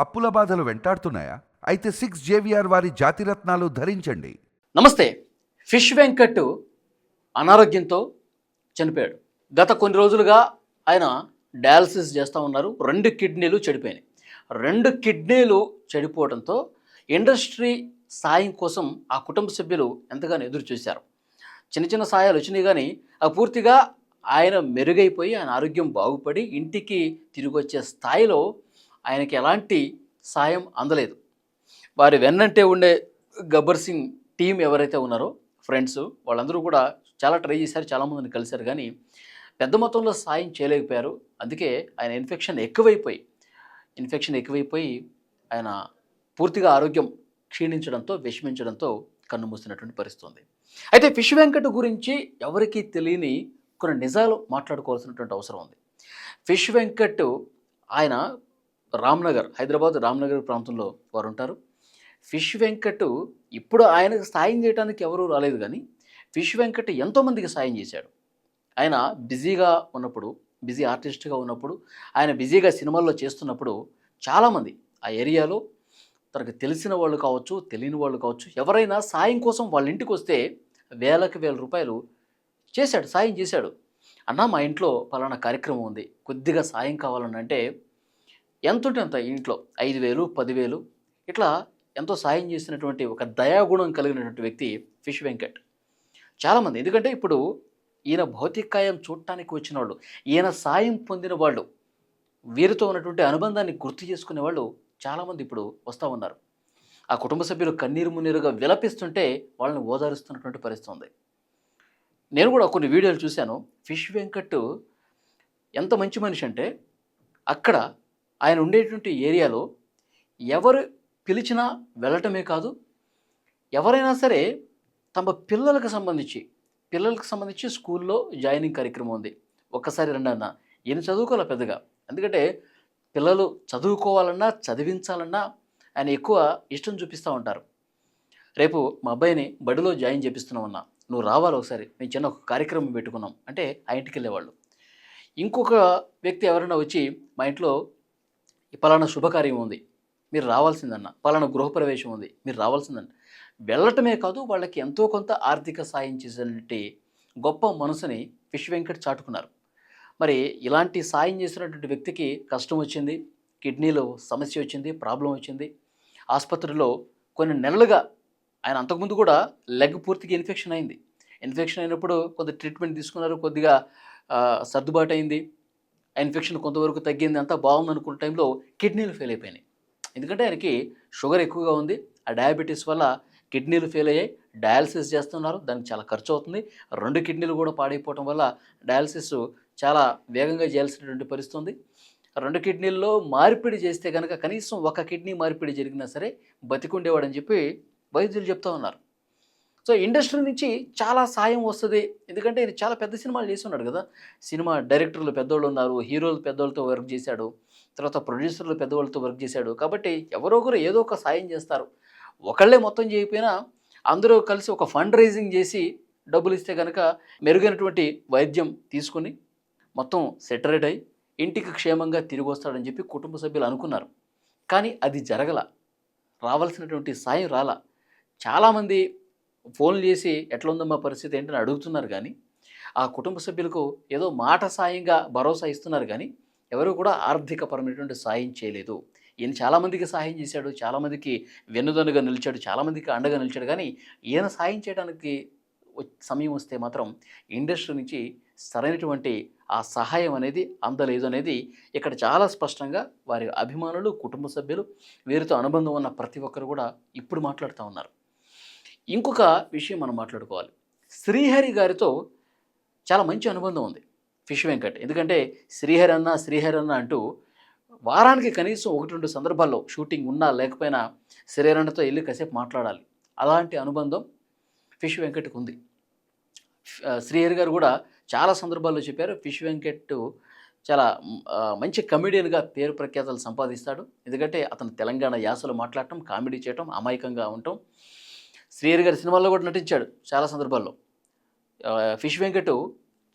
అప్పుల బాధలు వెంటాడుతున్నాయా? అయితే సిక్స్ జేవిఆర్ వారి జాతిరత్నాలు ధరించండి. నమస్తే. ఫిష్ వెంకట్ అనారోగ్యంతో చనిపోయాడు. గత కొన్ని రోజులుగా ఆయన డయాలసిస్ చేస్తూ ఉన్నారు. రెండు కిడ్నీలు చెడిపోయినాయి. రెండు కిడ్నీలు చెడిపోవడంతో ఇండస్ట్రీ సాయం కోసం ఆ కుటుంబ సభ్యులు ఎంతగానో ఎదురు చూశారు. చిన్న చిన్న సాయాలు వచ్చినాయి కానీ అవి పూర్తిగా ఆయన మెరుగైపోయి ఆయన ఆరోగ్యం బాగుపడి ఇంటికి తిరిగి వచ్చే స్థాయిలో ఆయనకి ఎలాంటి సాయం అందలేదు. వారి వెన్నంటే ఉండే గబ్బర్ సింగ్ టీం ఎవరైతే ఉన్నారో ఫ్రెండ్స్ వాళ్ళందరూ కూడా చాలా ట్రై చేశారు చాలామందిని కలిశారు కానీ పెద్ద మొత్తంలో సాయం చేయలేకపోయారు. అందుకే ఆయన ఇన్ఫెక్షన్ ఎక్కువైపోయి ఇన్ఫెక్షన్ ఎక్కువైపోయి ఆయన పూర్తిగా ఆరోగ్యం క్షీణించడంతో విషమించడంతో కన్నుమూసినటువంటి పరిస్థితుంది. అయితే ఫిష్ వెంకట్ గురించి ఎవరికీ తెలియని కొన్ని నిజాలు మాట్లాడుకోవాల్సినటువంటి అవసరం ఉంది. ఫిష్ వెంకట్ ఆయన రామ్నగర్ హైదరాబాద్ రామ్నగర్ ప్రాంతంలో వారు ఉంటారు ఫిష్ వెంకట్ ఇప్పుడు ఆయనకు సాయం చేయడానికి ఎవరూ రాలేదు కానీ ఫిష్ వెంకట్ ఎంతోమందికి సాయం చేశాడు. ఆయన బిజీగా ఉన్నప్పుడు బిజీ ఆర్టిస్ట్గా ఉన్నప్పుడు ఆయన బిజీగా సినిమాల్లో చేస్తున్నప్పుడు చాలామంది ఆ ఏరియాలో తనకు తెలిసిన వాళ్ళు కావచ్చు తెలియని వాళ్ళు కావచ్చు ఎవరైనా సాయం కోసం వాళ్ళ ఇంటికి వస్తే వేలకు వేల రూపాయలు చేశాడు సాయం చేశాడు. అన్న మా ఇంట్లో పలానా కార్యక్రమం ఉంది కొద్దిగా సాయం కావాలని అంటే ఎంత ఉంటే అంత ఇంట్లో? ఐదు వేలు పదివేలు. ఇట్లా ఎంతో సాయం చేసినటువంటి ఒక దయాగుణం కలిగినటువంటి వ్యక్తి ఫిష్ వెంకట్. చాలామంది. ఎందుకంటే ఇప్పుడు ఈయన భౌతికాయం చూడటానికి వచ్చిన వాళ్ళు ఈయన సాయం పొందిన వాళ్ళు వీరితో ఉన్నటువంటి అనుబంధాన్ని గుర్తు చేసుకునే వాళ్ళు చాలామంది ఇప్పుడు వస్తూ ఉన్నారు. ఆ కుటుంబ సభ్యులు కన్నీరు మున్నీరుగా విలపిస్తుంటే వాళ్ళని ఓదారుస్తున్నటువంటి పరిస్థితి ఉంది. నేను కూడా కొన్ని వీడియోలు చూశాను. ఫిష్ వెంకట్ ఎంత మంచి మనిషి అంటే అక్కడ ఆయన ఉండేటువంటి ఏరియాలో ఎవరు పిలిచినా వెళ్ళటమే కాదు ఎవరైనా సరే తమ పిల్లలకు సంబంధించి పిల్లలకు సంబంధించి స్కూల్లో జాయినింగ్ కార్యక్రమం ఉంది. ఒక్కసారి రండి అన్న ఈయన చదువుకోవాలి పెద్దగా. ఎందుకంటే పిల్లలు చదువుకోవాలన్నా చదివించాలన్నా ఆయన ఎక్కువ ఇష్టం చూపిస్తూ ఉంటారు. రేపు మా అబ్బాయిని బడిలో జాయిన్ చేపిస్తున్నామన్నా నువ్వు రావాలి ఒకసారి మేము చిన్న ఒక కార్యక్రమం పెట్టుకున్నాం అంటే ఆ ఇంటికి వెళ్ళేవాళ్ళు. ఇంకొక వ్యక్తి ఎవరైనా వచ్చి మా ఇంట్లో ఈ పలానా శుభకార్యం ఉంది మీరు రావాల్సిందన్న. పలానా గృహప్రవేశం ఉంది మీరు రావాల్సిందన్న. వెళ్ళటమే కాదు వాళ్ళకి ఎంతో కొంత ఆర్థిక సాయం చేసినటువంటి గొప్ప మనసుని ఫిష్ వెంకట్ చాటుకున్నారు. మరి ఇలాంటి సాయం చేసినటువంటి వ్యక్తికి కష్టం వచ్చింది కిడ్నీలో సమస్య వచ్చింది ప్రాబ్లం వచ్చింది. ఆసుపత్రిలో కొన్ని నెలలుగా ఆయన అంతకుముందు కూడా లెగ్ పూర్తిగా ఇన్ఫెక్షన్ అయింది. ఇన్ఫెక్షన్ అయినప్పుడు కొంత ట్రీట్మెంట్ తీసుకున్నారు కొద్దిగా సర్దుబాటు అయింది. ఇన్ఫెక్షన్ కొంతవరకు తగ్గింది అంతా బాగుంది అనుకున్న టైంలో కిడ్నీలు ఫెయిల్ అయిపోయినాయి. ఎందుకంటే ఆయనకి షుగర్ ఎక్కువగా ఉంది ఆ డయాబెటీస్ వల్ల కిడ్నీలు ఫెయిల్ అయ్యాయి డయాలసిస్ చేస్తున్నారు దానికి చాలా ఖర్చు అవుతుంది. రెండు కిడ్నీలు కూడా పాడైపోవటం వల్ల డయాలసిస్ చాలా వేగంగా చేయాల్సినటువంటి పరిస్థితి ఉంది. రెండు కిడ్నీల్లో మార్పిడి చేస్తే కనుక కనీసం ఒక కిడ్నీ మార్పిడి జరిగినా సరే బతికుండేవాడని చెప్పి వైద్యులు చెప్తా ఉన్నారు. సో ఇండస్ట్రీ నుంచి చాలా సాయం వస్తుంది. ఎందుకంటే ఈయన చాలా పెద్ద సినిమాలు చేసి ఉన్నాడు కదా. సినిమా డైరెక్టర్లు పెద్దోళ్ళు ఉన్నారు హీరోలు పెద్దోళ్ళతో వర్క్ చేశాడు తర్వాత ప్రొడ్యూసర్లు పెద్దవాళ్ళతో వర్క్ చేశాడు. కాబట్టి ఎవరో ఒకరు ఏదో ఒక సాయం చేస్తారు. ఒకళ్ళే మొత్తం చేయకపోయినా అందరూ కలిసి ఒక ఫండ్ రైజింగ్ చేసి డబ్బులు ఇస్తే కనుక మెరుగైనటువంటి వైద్యం తీసుకుని మొత్తం సెటరేట్ అయి ఇంటికి క్షేమంగా తిరిగి వస్తాడని చెప్పి కుటుంబ సభ్యులు అనుకున్నారు. కానీ అది జరగల. రావాల్సినటువంటి సాయం రాల. చాలామంది ఫోన్లు చేసి ఎట్లా ఉందమ్మా పరిస్థితి ఏంటని అడుగుతున్నారు కానీ ఆ కుటుంబ సభ్యులకు ఏదో మాట సాయంగా భరోసా ఇస్తున్నారు కానీ ఎవరు కూడా ఆర్థికపరమైనటువంటి సాయం చేయలేదు. ఈయన చాలామందికి సాయం చేశాడు చాలామందికి వెన్నుదన్నుగా నిలిచాడు చాలామందికి అండగా నిలిచాడు కానీ ఈయన సాయం చేయడానికి సమయం వస్తే మాత్రం ఇండస్ట్రీ నుంచి సరైనటువంటి ఆ సహాయం అనేది అందలేదు అనేది ఇక్కడ చాలా స్పష్టంగా వారి అభిమానులు కుటుంబ సభ్యులు వీరితో అనుబంధం ఉన్న ప్రతి ఒక్కరు కూడా ఇప్పుడు మాట్లాడుతూ ఉన్నారు. ఇంకొక విషయం మనం మాట్లాడుకోవాలి. శ్రీహరి గారితో చాలా మంచి అనుబంధం ఉంది ఫిష్ వెంకట్. ఎందుకంటే శ్రీహరి అన్న శ్రీహరి అన్న అంటూ వారానికి కనీసం ఒకటి రెండు సందర్భాల్లో షూటింగ్ ఉన్నా లేకపోయినా శ్రీహరి అన్నతో వెళ్ళి కాసేపు మాట్లాడాలి. అలాంటి అనుబంధం ఫిష్ వెంకట్కి ఉంది. శ్రీహరి గారు కూడా చాలా సందర్భాల్లో చెప్పారు ఫిష్ వెంకట్ చాలా మంచి కమెడియన్గా పేరు ప్రఖ్యాతలు సంపాదిస్తాడు. ఎందుకంటే అతను తెలంగాణ యాసలో మాట్లాడటం కామెడీ చేయటం అమాయకంగా ఉండటం శ్రీహరి గారి సినిమాల్లో కూడా నటించాడు చాలా సందర్భాల్లో. ఫిష్ వెంకట్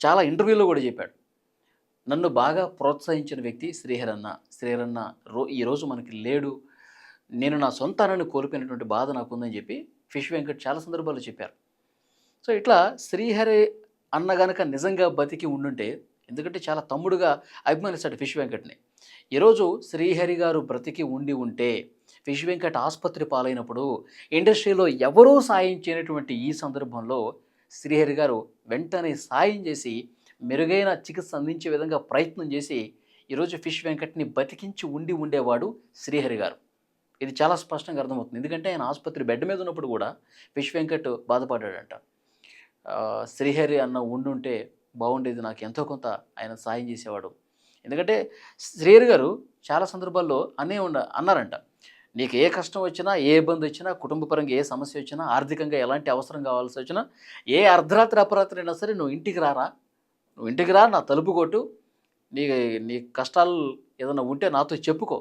చాలా ఇంటర్వ్యూలో కూడా చెప్పాడు. నన్ను బాగా ప్రోత్సహించిన వ్యక్తి శ్రీహరన్న. శ్రీహరన్న రో ఈరోజు మనకి లేడు. నేను నా సొంతానాన్ని కోల్పోయినటువంటి బాధ నాకుందని చెప్పి ఫిష్ వెంకట్ చాలా సందర్భాల్లో చెప్పారు. సో ఇట్లా శ్రీహరి అన్న గనక నిజంగా బతికి ఉండుంటే ఎందుకంటే చాలా తమ్ముడుగా అభిమానిస్తాడు ఫిష్ వెంకట్ని. ఈరోజు శ్రీహరి గారు బ్రతికి ఉండి ఉంటే ఫిష్ వెంకట్ ఆసుపత్రి పాలైనప్పుడు ఇండస్ట్రీలో ఎవరూ సాయం చేయనటువంటి ఈ సందర్భంలో శ్రీహరి గారు వెంటనే సాయం చేసి మెరుగైన చికిత్స అందించే విధంగా ప్రయత్నం చేసి ఈరోజు ఫిష్ వెంకట్ని బతికించి ఉండి ఉండేవాడు శ్రీహరి గారు. ఇది చాలా స్పష్టంగా అర్థమవుతుంది. ఎందుకంటే ఆయన ఆసుపత్రి బెడ్ మీద ఉన్నప్పుడు కూడా ఫిష్ వెంకట్ బాధపడ్డాడంట. శ్రీహరి అన్న ఉండుంటే బాగుండేది నాకు ఎంతో కొంత ఆయన సాయం చేసేవాడు. ఎందుకంటే శ్రీహరి గారు చాలా సందర్భాల్లో అనే ఉండ అన్నారంట. నీకు ఏ కష్టం వచ్చినా ఏ ఇబ్బంది వచ్చినా కుటుంబపరంగా ఏ సమస్య వచ్చినా ఆర్థికంగా ఎలాంటి అవసరం కావాల్సి వచ్చినా ఏ అర్ధరాత్రి అపరాత్రి అయినా సరే నువ్వు ఇంటికి రారా. నువ్వు ఇంటికి రా నా తలుపు కొట్టు. నీ నీ కష్టాలు ఏదైనా ఉంటే నాతో చెప్పుకో.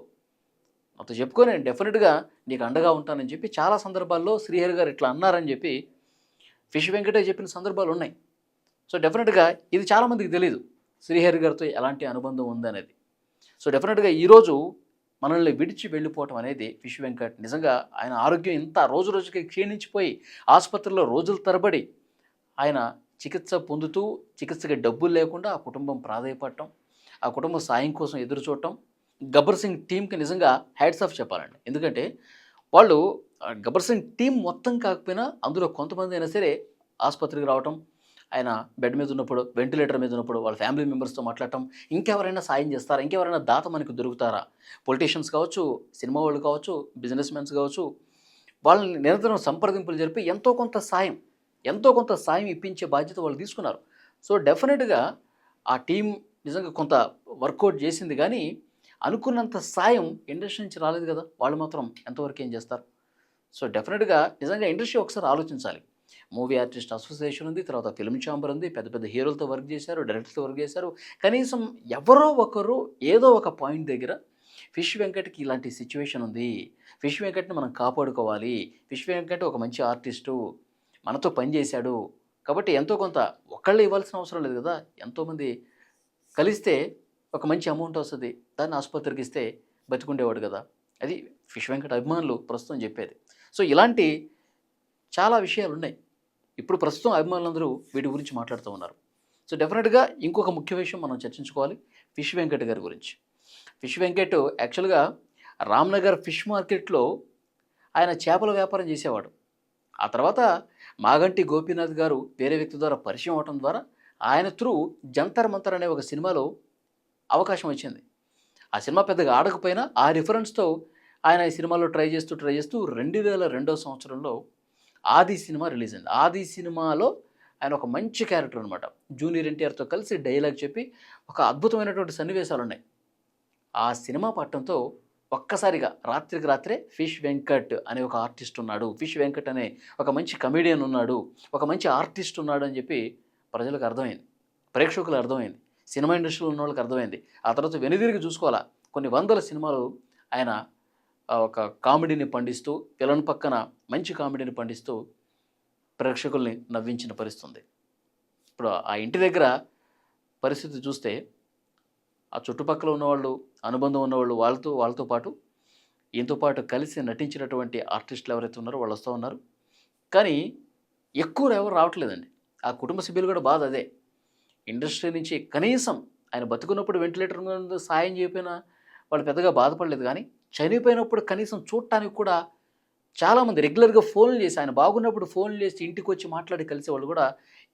నాతో చెప్పుకో నేను డెఫినెట్గా నీకు అండగా ఉంటానని చెప్పి చాలా సందర్భాల్లో శ్రీహరి గారు ఇట్లా అన్నారని చెప్పి ఫిష్ వెంకటే చెప్పిన సందర్భాలు ఉన్నాయి. సో డెఫినెట్గా ఇది చాలామందికి తెలియదు శ్రీహరి గారితో ఎలాంటి అనుబంధం ఉందనేది. సో డెఫినెట్గా ఈరోజు మనల్ని విడిచి వెళ్ళిపోవటం అనేది విశ్వ వెంకట్. నిజంగా ఆయన ఆరోగ్యం ఇంత రోజు రోజుకి క్షీణించిపోయి ఆసుపత్రిలో రోజుల తరబడి ఆయన చికిత్స పొందుతూ చికిత్సకి డబ్బులు లేకుండా ఆ కుటుంబం ప్రాధాయపడటం ఆ కుటుంబం సాయం కోసం ఎదురు చూడటం గబ్బర్ సింగ్ టీంకి నిజంగా హ్యాడ్స్ ఆఫ్ చెప్పాలండి. ఎందుకంటే వాళ్ళు గబ్బర్ సింగ్ టీం మొత్తం కాకపోయినా అందులో కొంతమంది అయినా సరే ఆసుపత్రికి రావటం ఆయన బెడ్ మీద ఉన్నప్పుడు వెంటిలేటర్ మీద ఉన్నప్పుడు వాళ్ళ ఫ్యామిలీ మెంబర్స్తో మాట్లాడటం ఇంకెవరైనా సాయం చేస్తారా? ఇంకెవరైనా దాత మనకు దొరుకుతారా? పొలిటీషియన్స్ కావచ్చు సినిమా వాళ్ళు కావచ్చు బిజినెస్ మెన్స్ కావచ్చు వాళ్ళని నిరంతరం సంప్రదింపులు జరిపి ఎంతో కొంత సాయం ఎంతో కొంత సాయం ఇప్పించే బాధ్యత వాళ్ళు తీసుకున్నారు. సో డెఫినెట్గా ఆ టీం నిజంగా కొంత వర్కౌట్ చేసింది కానీ అనుకున్నంత సాయం ఇండస్ట్రీ నుంచి రాలేదు కదా వాళ్ళు మాత్రం ఎంతవరకు ఏం చేస్తారు? సో డెఫినెట్గా నిజంగా ఇండస్ట్రీ ఒకసారి ఆలోచించాలి. మూవీ ఆర్టిస్ట్ అసోసియేషన్ ఉంది తర్వాత ఫిల్మ్ ఛాంబర్ ఉంది పెద్ద పెద్ద హీరోలతో వర్క్ చేశారు డైరెక్టర్తో వర్క్ చేశారు. కనీసం ఎవరో ఒకరు ఏదో ఒక పాయింట్ దగ్గర ఫిష్ వెంకట్కి ఇలాంటి సిచ్యువేషన్ ఉంది. ఫిష్ వెంకట్ని మనం కాపాడుకోవాలి. ఫిష్ వెంకట్ ఒక మంచి ఆర్టిస్టు. మనతో పనిచేశాడు కాబట్టి ఎంతో కొంత ఒకళ్ళు ఇవ్వాల్సిన అవసరం లేదు కదా. ఎంతోమంది కలిస్తే ఒక మంచి అమౌంట్ వస్తుంది. దాన్ని ఆసుపత్రికి ఇస్తే బతికుండేవాడు కదా. అది ఫిష్ వెంకట అభిమానులు ప్రస్తుతం చెప్పేది. సో ఇలాంటి చాలా విషయాలు ఉన్నాయి ఇప్పుడు ప్రస్తుతం అభిమానులందరూ వీటి గురించి మాట్లాడుతూ ఉన్నారు. సో డెఫినెట్గా ఇంకొక ముఖ్య విషయం మనం చర్చించుకోవాలి. ఫిష్ వెంకట్ గారి గురించి. ఫిష్ వెంకట్ యాక్చువల్గా రామ్నగర్ ఫిష్ మార్కెట్లో ఆయన చేపల వ్యాపారం చేసేవాడు. ఆ తర్వాత మాగంటి గోపీనాథ్ గారు వేరే వ్యక్తి ద్వారా పరిచయం అవటం ద్వారా ఆయన త్రూ జంతర్ మంతర్ అనే ఒక సినిమాలో అవకాశం వచ్చింది. ఆ సినిమా పెద్దగా ఆడకపోయినా ఆ రిఫరెన్స్తో ఆయన ఈ సినిమాలో ట్రై చేస్తూ ట్రై చేస్తూ రెండు వేల రెండో సంవత్సరంలో ఆది సినిమా రిలీజ్ అయింది. ఆది సినిమాలో ఆయన ఒక మంచి క్యారెక్టర్ అనమాట జూనియర్ ఎన్టీఆర్తో కలిసి డైలాగ్ చెప్పి ఒక అద్భుతమైనటువంటి సన్నివేశాలు ఉన్నాయి ఆ సినిమా పట్టడంతో ఒక్కసారిగా రాత్రికి రాత్రే ఫిష్ వెంకట్ అనే ఒక ఆర్టిస్ట్ ఉన్నాడు. ఫిష్ వెంకట్ అనే ఒక మంచి కమెడియన్ ఉన్నాడు. ఒక మంచి ఆర్టిస్ట్ ఉన్నాడు అని చెప్పి ప్రజలకు అర్థమైంది. ప్రేక్షకులు అర్థమైంది. సినిమా ఇండస్ట్రీలో ఉన్న వాళ్ళకి అర్థమైంది. ఆ తర్వాత వెనుదిరిగి చూసుకోవాలా. కొన్ని వందల సినిమాలు ఆయన ఒక కామెడీని పండిస్తూ పిల్లల పక్కన మంచి కామెడీని పండిస్తూ ప్రేక్షకుల్ని నవ్వించిన పరిస్థితుంది. ఇప్పుడు ఆ ఇంటి దగ్గర పరిస్థితి చూస్తే ఆ చుట్టుపక్కల ఉన్నవాళ్ళు అనుబంధం ఉన్నవాళ్ళు వాళ్ళతో వాళ్ళతో పాటు ఈయనతో పాటు కలిసి నటించినటువంటి ఆర్టిస్టులు ఎవరైతే ఉన్నారో వాళ్ళు వస్తూ ఉన్నారు. కానీ ఎక్కువ ఎవరు రావట్లేదండి. ఆ కుటుంబ సభ్యులు కూడా బాధ అదే. ఇండస్ట్రీ నుంచి కనీసం ఆయన బతుకున్నప్పుడు వెంటిలేటర్ సాయం చేయకపోయినా వాళ్ళు పెద్దగా బాధపడలేదు కానీ చనిపోయినప్పుడు కనీసం చూడటానికి కూడా చాలామంది రెగ్యులర్గా ఫోన్లు చేసి ఆయన బాగున్నప్పుడు ఫోన్లు చేసి ఇంటికి వచ్చి మాట్లాడి కలిసే వాళ్ళు కూడా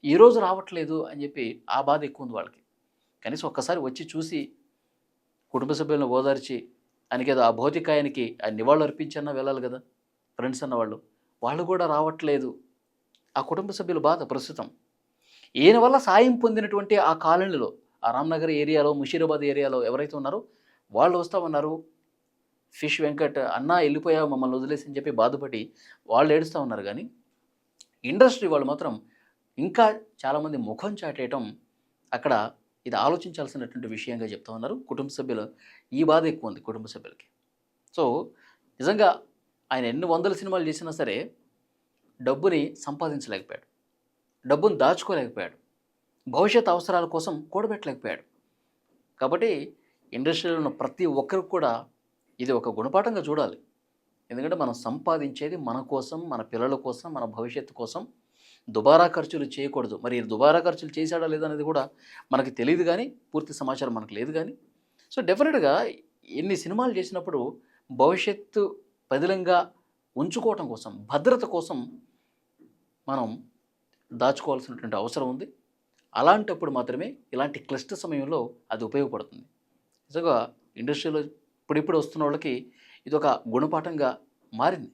ఈరోజు రావట్లేదు అని చెప్పి ఆ బాధ ఎక్కువ ఉంది వాళ్ళకి. కనీసం ఒక్కసారి వచ్చి చూసి కుటుంబ సభ్యులను ఓదార్చి ఆయనకి ఏదో ఆ భౌతికాయానికి ఆ నివాళులు అర్పించన్నా వెళ్ళాలి కదా ఫ్రెండ్స్ అన్నవాళ్ళు. వాళ్ళు కూడా రావట్లేదు. ఆ కుటుంబ సభ్యుల బాధ ప్రస్తుతం. ఈయన వల్ల సాయం పొందినటువంటి ఆ కాలనీలో ఆ రామ్నగర్ ఏరియాలో ముషీరాబాద్ ఏరియాలో ఎవరైతే ఉన్నారో వాళ్ళు వస్తామన్నారు ఫిష్ వెంకట్ అన్నా వెళ్ళిపోయా మమ్మల్ని వదిలేసి అని చెప్పి బాధపడి వాళ్ళు ఏడుస్తూ ఉన్నారు. కానీ ఇండస్ట్రీ వాళ్ళు మాత్రం ఇంకా చాలామంది ముఖం చాటేయటం అక్కడ ఇది ఆలోచించాల్సినటువంటి విషయంగా చెప్తా ఉన్నారు. కుటుంబ సభ్యులు ఈ బాధ ఎక్కువ ఉంది కుటుంబ సభ్యులకి. సో నిజంగా ఆయన ఎన్ని వందల సినిమాలు చేసినా సరే డబ్బుని సంపాదించలేకపోయాడు. డబ్బును దాచుకోలేకపోయాడు. భవిష్యత్ అవసరాల కోసం కూడబెట్టలేకపోయాడు. కాబట్టి ఇండస్ట్రీలో ఉన్న ప్రతి ఒక్కరికి కూడా ఇది ఒక గుణపాఠంగా చూడాలి. ఎందుకంటే మనం సంపాదించేది మన కోసం మన పిల్లల కోసం మన భవిష్యత్తు కోసం దుబారా ఖర్చులు చేయకూడదు. మరి దుబారా ఖర్చులు చేశాడా లేదా అనేది కూడా మనకు తెలియదు కానీ పూర్తి సమాచారం మనకు లేదు కానీ సో డెఫినెట్గా ఎన్ని సినిమాలు చేసినప్పుడు భవిష్యత్తు పదిలంగా ఉంచుకోవటం కోసం భద్రత కోసం మనం దాచుకోవాల్సినటువంటి అవసరం ఉంది. అలాంటప్పుడు మాత్రమే ఇలాంటి క్లిష్ట సమయంలో అది ఉపయోగపడుతుంది. నిజంగా ఇండస్ట్రీలో ఇప్పుడిప్పుడు వస్తున్న వాళ్ళకి ఇది ఒక గుణపాఠంగా మారింది.